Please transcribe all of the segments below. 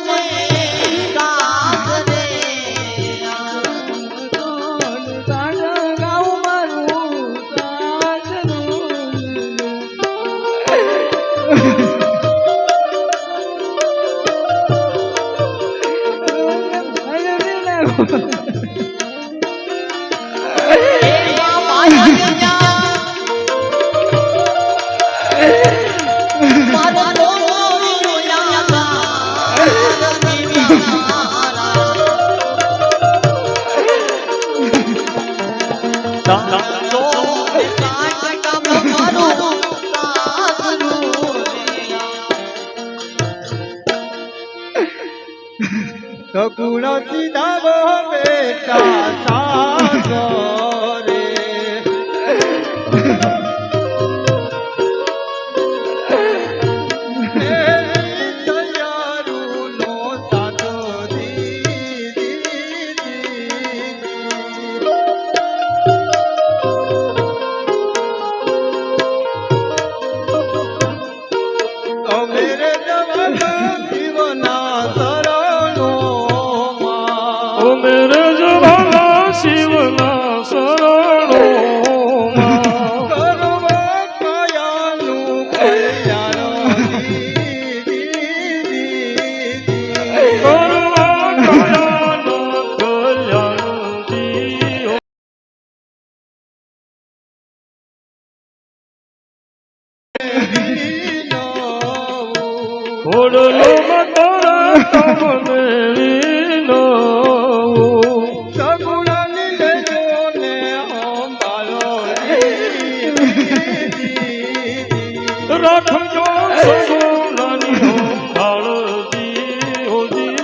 Amen. સીધાવો બેટા સાસો રે. રાખજો સગુણાની ભાળતી હોજી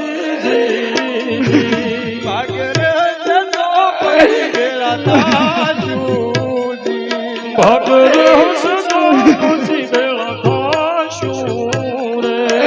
ભાગરે જતો પડી ગેલા તાજુજી ભાગરે હસતો ખુશી બેળા થાશો રે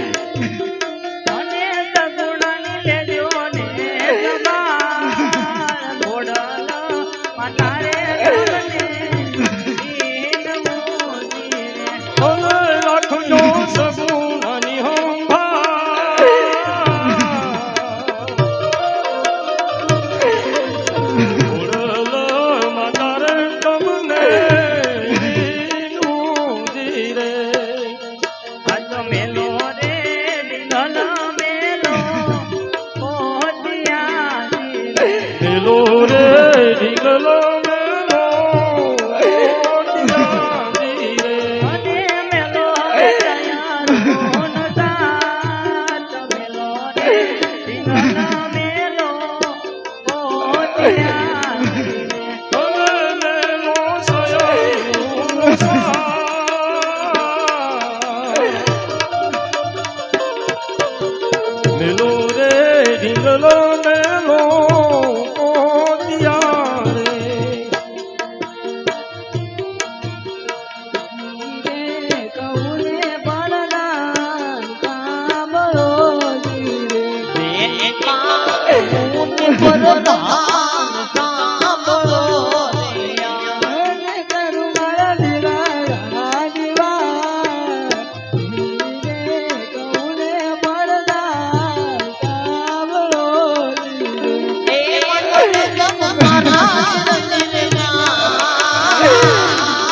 મેલો રે ઢીંગલો મેલો ઓડિયા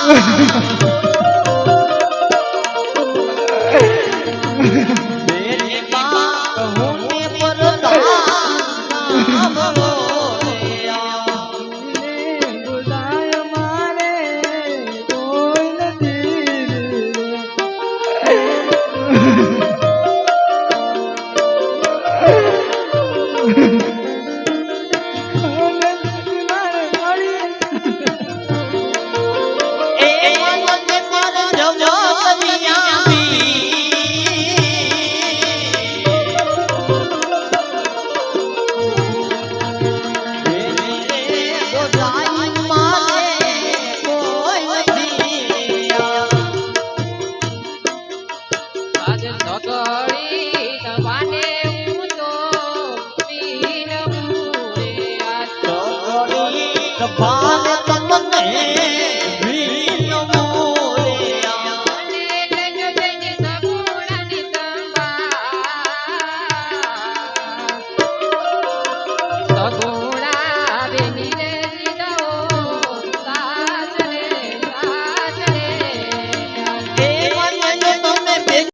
ハハハハ!